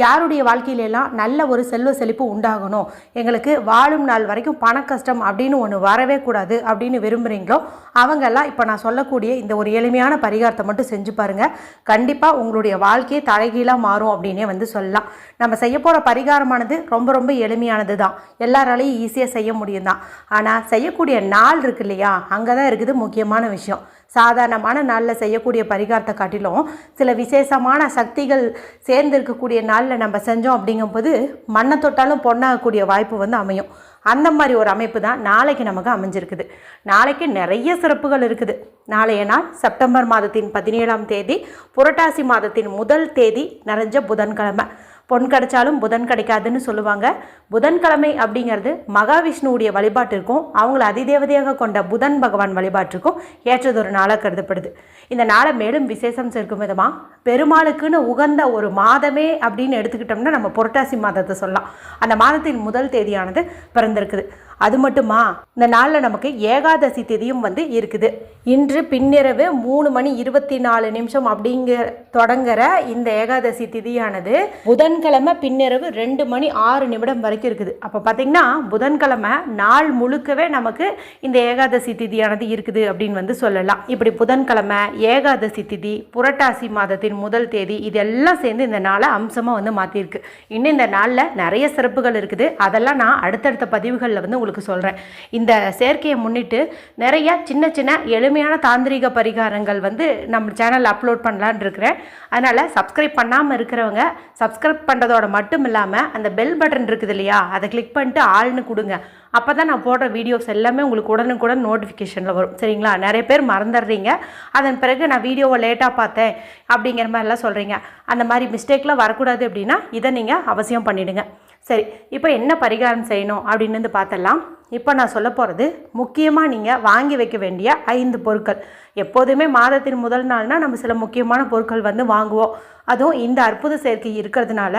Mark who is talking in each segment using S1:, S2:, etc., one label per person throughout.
S1: யாருடைய வாழ்க்கையிலெல்லாம் நல்ல ஒரு செல்வ செழிப்பு உண்டாகணும்? எங்களுக்கு வாழும் நாள் வரைக்கும் பண கஷ்டம் அப்படின்னு ஒன்று வரவே கூடாது அப்படின்னு விரும்புகிறீங்களோ அவங்கெல்லாம் இப்போ நான் சொல்லக்கூடிய இந்த ஒரு எளிமையான பரிகாரத்தை மட்டும் செஞ்சு பாருங்கள் கண்டிப்பாக உங்களுடைய வாழ்க்கையே தலைகீழாக மாறும் அப்படின்னே வந்து சொல்லலாம். நம்ம செய்ய போகிற பரிகாரமானது ரொம்ப ரொம்ப எளிமையானது தான். எல்லாராலையும் ஈஸியாக செய்ய முடியும் தான். ஆனால் செய்யக்கூடிய நாள் இருக்கு இல்லையா? அங்கே தான் இருக்குது முக்கியமான விஷயம். சாதாரணமான நாளில் செய்யக்கூடிய பரிகாரத்தை காட்டிலும் சில விசேஷமான சக்திகள் சேர்ந்து இருக்கக்கூடிய நாளில் நம்ம செஞ்சோம் அப்படிங்கும்போது மண்ணை தொட்டாலும் பொண்ணாகக்கூடிய வாய்ப்பு வந்து அமையும். அந்த மாதிரி ஒரு அமைப்பு தான் நாளைக்கு நமக்கு அமைஞ்சிருக்குது. நாளைக்கு நிறைய சிறப்புகள் இருக்குது. நாளைய நாள் செப்டம்பர் மாதத்தின் பதினேழாம் தேதி புரட்டாசி மாதத்தின் முதல் தேதி நிறைஞ்ச புதன்கிழமை. பொன் கிடைச்சாலும் புதன் கிடைக்காதுன்னு சொல்லுவாங்க. புதன்கிழமை அப்படிங்கிறது மகாவிஷ்ணுவுடைய வழிபாட்டிற்கும் அவங்கள அதிதேவதையாக கொண்ட புதன் பகவான் வழிபாட்டிற்கும் ஏற்றதொரு நாளாக கருதப்படுது. இந்த நாளை மேலும் விசேஷம் சேர்க்கும் விதமாக பெருமாளுக்குன்னு உகந்த ஒரு மாதமே அப்படின்னு எடுத்துக்கிட்டோம்னா நம்ம புரட்டாசி மாதத்தை சொல்லலாம். அந்த மாதத்தின் முதல் தேதியானது பிறந்திருக்குது. அது மட்டுமா? இந்த நாளில் நமக்கு ஏகாதசி திதியும் வந்து இருக்குது. இன்று பின்னிரவு மூணு மணி இருபத்தி நாலு நிமிஷம் அப்படிங்கிற தொடங்குற இந்த ஏகாதசி திதியானது புதன்கிழமை பின்னிரவு ரெண்டு மணி ஆறு நிமிடம் வரைக்கும் இருக்குது. அப்போ பார்த்தீங்கன்னா புதன்கிழமை நாள் முழுக்கவே நமக்கு இந்த ஏகாதசி திதியானது இருக்குது அப்படின்னு வந்து சொல்லலாம். இப்படி புதன்கிழமை ஏகாதசி திதி புரட்டாசி மாதத்தின் முதல் தேதி இதெல்லாம் சேர்ந்து இந்த நாளை அம்சமாக வந்து மாற்றிருக்கு இன்னும் இந்த நாளில் நிறைய சிறப்புகள் இருக்குது. அதெல்லாம் நான் அடுத்தடுத்த பதிவுகளில் வந்து உங்களுக்கு சொல்கிறேன் இந்த சேர்க்கையை முன்னிட்டு நிறைய சின்ன சின்ன எளிமையான தாந்திரிக பரிகாரங்கள் வந்து நம்ம சேனலில் அப்லோட் பண்ணலான்னு இருக்கிறேன். அதனால் சப்ஸ்கிரைப் பண்ணாமல் இருக்கிறவங்க சப்ஸ்கிரைப் பண்ணுறதோட மட்டும் இல்லாமல் அந்த பெல் பட்டன் இருக்குது இல்லையா அதை கிளிக் பண்ணிட்டு ஆள்னு கொடுங்க. அப்போ தான் நான் போடுற வீடியோஸ் எல்லாமே உங்களுக்கு உடனுக்குடன் நோட்டிஃபிகேஷனில் வரும். சரிங்களா? நிறைய பேர் மறந்துடுறீங்க. அதன் பிறகு நான் வீடியோவை லேட்டாக பார்த்தேன் அப்படிங்கிற மாதிரிலாம் சொல்கிறீங்க அந்த மாதிரி மிஸ்டேக்லாம் வரக்கூடாது அப்படின்னா இதை நீங்கள் அவசியம் பண்ணிவிடுங்க சரி இப்போ என்ன பரிகாரம் செய்யணும் அப்படின்னு வந்து பார்த்தலாம். இப்போ நான் சொல்ல போகிறது முக்கியமாக நீங்கள் வாங்கி வைக்க வேண்டிய ஐந்து பொருட்கள். எப்போதுமே மாதத்தின் முதல் நாள்னால் நம்ம சில முக்கியமான பொருட்கள் வந்து வாங்குவோம். அதுவும் இந்த அற்புத சேர்க்கை இருக்கிறதுனால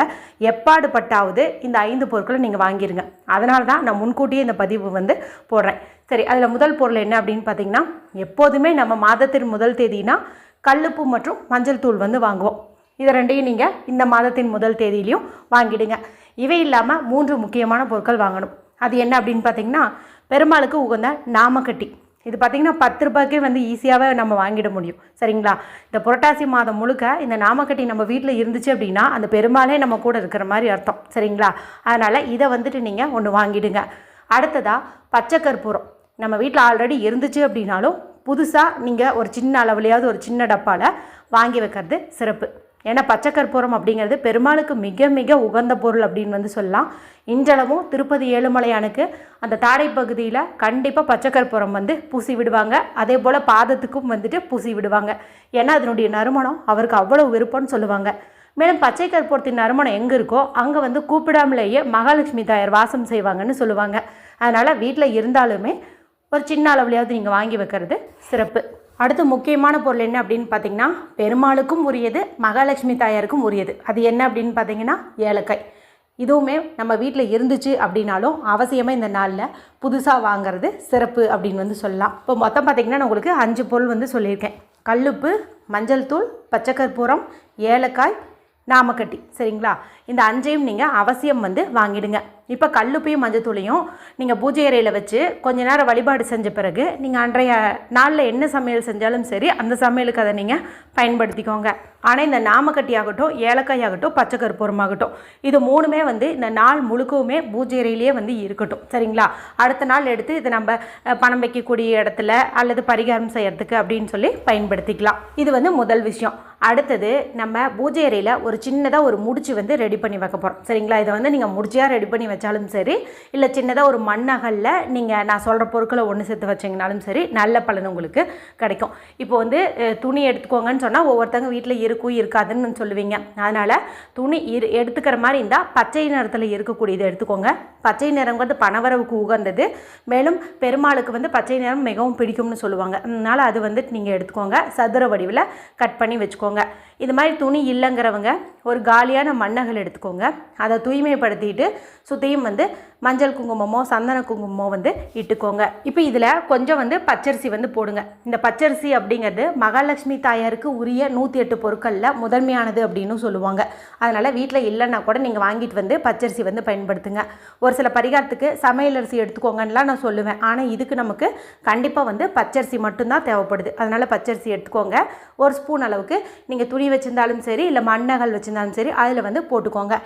S1: எப்பாடு பட்டாவது இந்த ஐந்து பொருட்களை நீங்கள் வாங்கிடுங்க அதனால தான் நான் முன்கூட்டியே இந்த பதிவு வந்து போடுறேன். சரி அதில் முதல் பொருள் என்ன அப்படின்னு பார்த்தீங்கன்னா எப்போதுமே நம்ம மாதத்தின் முதல் தேதினா கல்லுப்பு மற்றும் மஞ்சள் தூள் வந்து வாங்குவோம். இதை ரெண்டையும் நீங்கள் இந்த மாதத்தின் முதல் தேதியிலையும் வாங்கிடுங்க. இவை இல்லாமல் மூன்று முக்கியமான பொருட்கள் வாங்கணும். அது என்ன அப்படின்னு பார்த்தீங்கன்னா பெருமாளுக்கு உகந்த நாமக்கட்டி. இது பார்த்திங்கன்னா பத்து ரூபாய்க்கே வந்து ஈஸியாகவே நம்ம வாங்கிட முடியும். சரிங்களா? இந்த புரட்டாசி மாதம் முழுக்க இந்த நாமக்கட்டி நம்ம வீட்டில் இருந்துச்சு அப்படின்னா அந்த பெருமாளே நம்ம கூட இருக்கிற மாதிரி அர்த்தம். சரிங்களா? அதனால் இதை வந்துட்டு நீங்கள் ஒன்று வாங்கிடுங்க. அடுத்ததாக பச்சை கற்பூரம். நம்ம வீட்டில் ஆல்ரெடி இருந்துச்சு அப்படின்னாலும் புதுசாக நீங்கள் ஒரு சின்ன அளவுலையாவது ஒரு சின்ன டப்பாவில் வாங்கி வைக்கிறது சிறப்பு. ஏன்னா பச்சை கற்பூரம் அப்படிங்கிறது பெருமாளுக்கு மிக மிக உகந்த பொருள் அப்படின்னு வந்து சொல்லலாம். இன்றளவும் திருப்பதி ஏழுமலையானுக்கு அந்த தாடை பகுதியில் கண்டிப்பாக பச்சை கற்பூரம் வந்து பூசி விடுவாங்க. அதே போல் பாதத்துக்கும் வந்துட்டு பூசி விடுவாங்க. ஏன்னா அதனுடைய நறுமணம் அவருக்கு அவ்வளோ விருப்பம்னு சொல்லுவாங்க. மேலும் பச்சை கற்பூரத்தின் நறுமணம் எங்கே இருக்கோ அங்கே வந்து கூப்பிடாமலேயே மகாலட்சுமி தாயார் வாசம் செய்வாங்கன்னு சொல்லுவாங்க. அதனால் வீட்டில் இருந்தாலுமே ஒரு சின்ன அளவுலையாவது நீங்கள் வாங்கி வைக்கிறது சிறப்பு. அடுத்து முக்கியமான பொருள் என்ன அப்படின்னு பார்த்தீங்கன்னா பெருமாளுக்கும் உரியது மகாலட்சுமி தாயாருக்கும் உரியது. அது என்ன அப்படின்னு பார்த்தீங்கன்னா ஏலக்காய். இதுவுமே நம்ம வீட்டில் இருந்துச்சு அப்படின்னாலும் அவசியமாக இந்த நாளில் புதுசாக வாங்குறது சிறப்பு அப்படின்னு வந்து சொல்லலாம். இப்போ மொத்தம் பார்த்திங்கன்னா நான் உங்களுக்கு அஞ்சு பொருள் வந்து சொல்லியிருக்கேன். கல்லுப்பு மஞ்சள் தூள் பச்சைக்கற்பூரம் ஏலக்காய் நாமக்கட்டி. சரிங்களா? இந்த அஞ்சையும் நீங்கள் அவசியம் வந்து வாங்கிடுங்க. இப்போ கல்லுப்பையும் மஞ்சத்தூளையும் நீங்கள் பூஜை அறையில் வச்சு கொஞ்ச நேரம் வழிபாடு செஞ்ச பிறகு நீங்கள் அன்றைய நாளில் என்ன சமையல் செஞ்சாலும் சரி அந்த சமையலுக்கு அதை நீங்கள் பயன்படுத்திக்கோங்க. ஆனால் இந்த நாமக்கட்டி ஆகட்டும் ஏலக்காய் ஆகட்டும் பச்சை ஆகட்டும் இது மூணுமே வந்து இந்த நாள் முழுக்கவுமே பூஜை அறையிலேயே வந்து இருக்கட்டும். சரிங்களா? அடுத்த நாள் எடுத்து இதை நம்ம பணம் வைக்கக்கூடிய இடத்துல அல்லது பரிகாரம் செய்கிறதுக்கு அப்படின்னு சொல்லி பயன்படுத்திக்கலாம். இது வந்து முதல் விஷயம். அடுத்தது நம்ம பூஜை அறையில் ஒரு சின்னதாக ஒரு முடிச்சு வந்து ரெடி பண்ணி வைக்க போகிறோம் சரிங்களா? இதை வந்து நீங்கள் முடிச்சியாக ரெடி பண்ணி வச்சாலும் சரி இல்லை சின்னதாக ஒரு மண்ணகல்ல நீங்கள் நான் சொல்கிற பொருட்களை ஒன்று சேர்த்து வச்சிங்கனாலும் சரி நல்ல பலன் உங்களுக்கு கிடைக்கும். இப்போ வந்து துணி எடுத்துக்கோங்கன்னு சொன்னால் ஒவ்வொருத்தங்க வீட்டில் இருக்கும் இருக்காதுன்னு சொல்லுவீங்க. அதனால் துணி இரு எடுத்துக்கிற மாதிரி இருந்தால் பச்சை நிறத்தில் இருக்கக்கூடியது எடுத்துக்கோங்க. பச்சை நிறங்கிறது பணவரவுக்கு உகந்தது. மேலும் பெருமாளுக்கு வந்து பச்சை நிறம் மிகவும் பிடிக்கும்னு சொல்லுவாங்க. அதனால் அது வந்து நீங்கள் எடுத்துக்கோங்க. சதுர வடிவில் கட் பண்ணி வச்சுக்கோங்க. இது மாதிரி துணி இல்லைங்கிறவங்க ஒரு காலியான மண்ணகல் எடுத்துக்கோங்க. அதை தூய்மைப்படுத்திட்டு சுற்றியும் வந்து மஞ்சள் குங்குமமோ சந்தன குங்குமமோ வந்து இட்டுக்கோங்க. இப்போ இதில் கொஞ்சம் வந்து பச்சரிசி வந்து போடுங்க. இந்த பச்சரிசி அப்படிங்கிறது மகாலட்சுமி தாயாருக்கு உரிய நூற்றி எட்டு பொருட்களில் முதன்மையானது அப்படின்னு சொல்லுவாங்க. அதனால் வீட்டில் இல்லைன்னா கூட நீங்கள் வாங்கிட்டு வந்து பச்சரிசி வந்து பயன்படுத்துங்க. ஒரு சில பரிகாரத்துக்கு சமையல் அரிசி எடுத்துக்கோங்கன்னுலாம் நான் சொல்லுவேன். ஆனால் இதுக்கு நமக்கு கண்டிப்பாக வந்து பச்சரிசி மட்டும்தான் தேவைப்படுது. அதனால் பச்சரிசி எடுத்துக்கோங்க. ஒரு ஸ்பூன் அளவுக்கு நீங்கள் துணி வச்சுருந்தாலும் சரி இல்லை மண்ணகல் வச்சுருந்தாலும் சரி அதில் வந்து போட்டுக்கோங்க.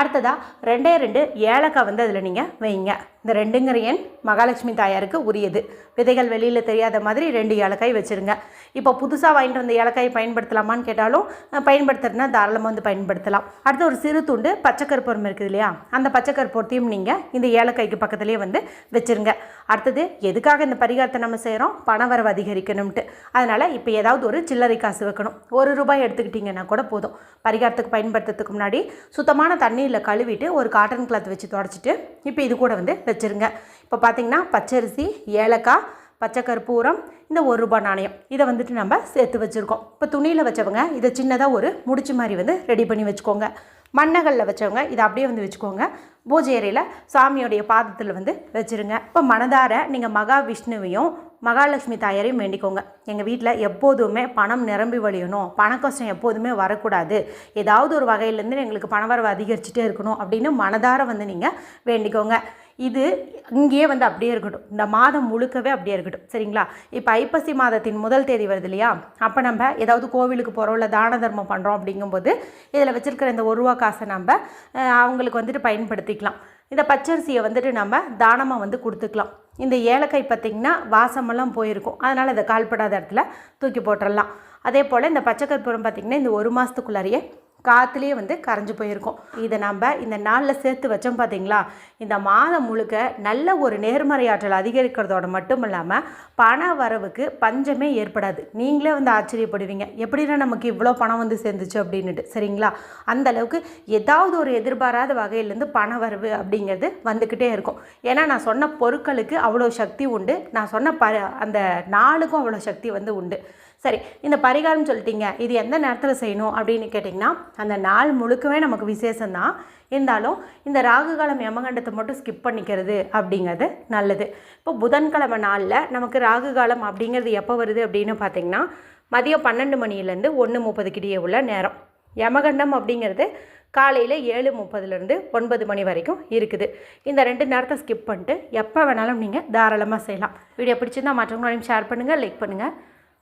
S1: அடுத்ததாக ரெண்டே ரெண்டு ஏலக்காய் வந்து அதில் நீங்கள் வைங்க. இந்த ரெண்டுங்கிற எண் மகாலட்சுமி தாயாருக்கு உரியது. விதைகள் வெளியில் தெரியாத மாதிரி ரெண்டு ஏலக்காய் வச்சுருங்க. இப்போ புதுசாக வாங்கிட்டு வந்த ஏலக்காய் பயன்படுத்தலாமான்னு கேட்டாலும் பயன்படுத்துறதுனா தாராளமாக வந்து பயன்படுத்தலாம். அடுத்து ஒரு சிறு துண்டு பச்சைக்கற்பூரம் இருக்குது இல்லையா? அந்த பச்சைக்கற்பூரத்தையும் நீங்கள் இந்த ஏலக்காய்க்கு பக்கத்துலேயே வந்து வச்சுருங்க. அடுத்தது எதுக்காக இந்த பரிகாரத்தை நம்ம செய்கிறோம் பணவரவு அதிகரிக்கணும்ட்டு. அதனால் இப்போ ஏதாவது ஒரு சில்லறை காசு வைக்கணும். ஒரு ரூபாய் எடுத்துக்கிட்டிங்கன்னா கூட போதும். பரிகாரத்துக்கு பயன்படுத்துறதுக்கு முன்னாடி சுத்தமான தண்ணியில் கழுவிட்டு ஒரு காட்டன் கிளாத் வச்சு தொடச்சிட்டு இப்போ இது கூட வந்து வச்சுருங்க. இப்போ பார்த்தீங்கன்னா பச்சரிசி ஏலக்காய் பச்சை கற்பூரம் இந்த ஒரு ரூபாய் நாணயம். இதை வந்துட்டு நம்ம சேர்த்து வச்சுருக்கோம். இப்போ துணியில் வச்சவங்க இதை சின்னதாக ஒரு முடிச்சு மாதிரி வந்து ரெடி பண்ணி வச்சுக்கோங்க. மண்ணகளில் வச்சவங்க இதை அப்படியே வந்து வச்சுக்கோங்க. பூஜை அறையில் சாமியோடைய பாதத்தில் வந்து வச்சுருங்க. இப்போ மனதார நீங்கள் மகா விஷ்ணுவையும் மகாலட்சுமி தாயாரையும் வேண்டிக்கோங்க. எங்கள் வீட்டில் எப்போதுமே பணம் நிரம்பி வழியணும். பண கஷ்டம் எப்போதுமே வரக்கூடாது. ஏதாவது ஒரு வகையிலேருந்து எங்களுக்கு பணவரவு அதிகரிச்சுட்டே இருக்கணும் அப்படின்னு மனதார வந்து நீங்கள் வேண்டிக்கோங்க. இது இங்கேயே வந்து அப்படியே இருக்கட்டும். இந்த மாதம் முழுக்கவே அப்படியே இருக்கட்டும். சரிங்களா? இப்போ ஐப்பசி மாதத்தின் முதல் தேதி வருது இல்லையா? அப்போ நம்ம ஏதாவது கோவிலுக்கு போகிறோம் இல்லை தான தர்மம் பண்ணுறோம் அப்படிங்கும்போது இதில் வச்சுருக்கிற இந்த ஒரு ரூபா காசை நம்ம அவங்களுக்கு வந்துட்டு பயன்படுத்திக்கலாம். இந்த பச்சரிசியை வந்துட்டு நம்ம தானமாக வந்து கொடுத்துக்கலாம். இந்த ஏலக்காய் பார்த்திங்கன்னா வாசமெல்லாம் போயிருக்கும். அதனால் இதை கால்படாத இடத்துல தூக்கி போட்டுடலாம் அதே போல் இந்த பச்சைக்கற்பூரம் பார்த்திங்கன்னா இந்த ஒரு மாதத்துக்குள்ளாரையே காற்றுலேயே வந்து கரைஞ்சு போயிருக்கும். இதை நம்ம இந்த நாளில் சேர்த்து வச்சோம் பார்த்தீங்களா இந்த மாதம் முழுக்க நல்ல ஒரு நேர்மறை ஆற்றல் அதிகரிக்கிறதோட மட்டும் இல்லாமல் பண வரவுக்கு பஞ்சமே ஏற்படாது. நீங்களே வந்து ஆச்சரியப்படுவீங்க. எப்படின்னா நமக்கு இவ்வளோ பணம் வந்து சேர்ந்துச்சு அப்படின்னுட்டு. சரிங்களா? அந்த அளவுக்கு ஏதாவது ஒரு எதிர்பாராத வகையிலேருந்து பண வரவு அப்படிங்கிறது வந்துக்கிட்டே இருக்கும். ஏன்னா நான் சொன்ன பொருட்களுக்கு அவ்வளோ சக்தி உண்டு. நான் சொன்ன ப அந்த நாளுக்கும் அவ்வளோ சக்தி வந்து உண்டு. சரி இந்த பரிகாரம் சொல்லிட்டீங்க இது எந்த நேரத்தில் செய்யணும் அப்படின்னு கேட்டிங்கன்னா அந்த நாள் முழுக்கவே நமக்கு விசேஷம்தான். இருந்தாலும் இந்த ராகு காலம் யமகண்டத்தை மட்டும் ஸ்கிப் பண்ணிக்கிறது அப்படிங்கிறது நல்லது. இப்போ புதன்கிழமை நாளில் நமக்கு ராகு காலம் அப்படிங்கிறது எப்போ வருது அப்படின்னு பார்த்தீங்கன்னா மதியம் பன்னெண்டு மணிலேருந்து ஒன்று முப்பதுக்கிடையே உள்ள நேரம். யமகண்டம் அப்படிங்கிறது காலையில் ஏழு முப்பதுலேருந்து ஒன்பது மணி வரைக்கும் இருக்குது. இந்த ரெண்டு நேரத்தை ஸ்கிப் பண்ணிட்டு எப்போ வேணாலும் நீங்கள் தாராளமாக செய்யலாம். வீடியோ பிடிச்சிருந்தால் மற்றவங்களையும் ஷேர் பண்ணுங்கள் லைக் பண்ணுங்கள்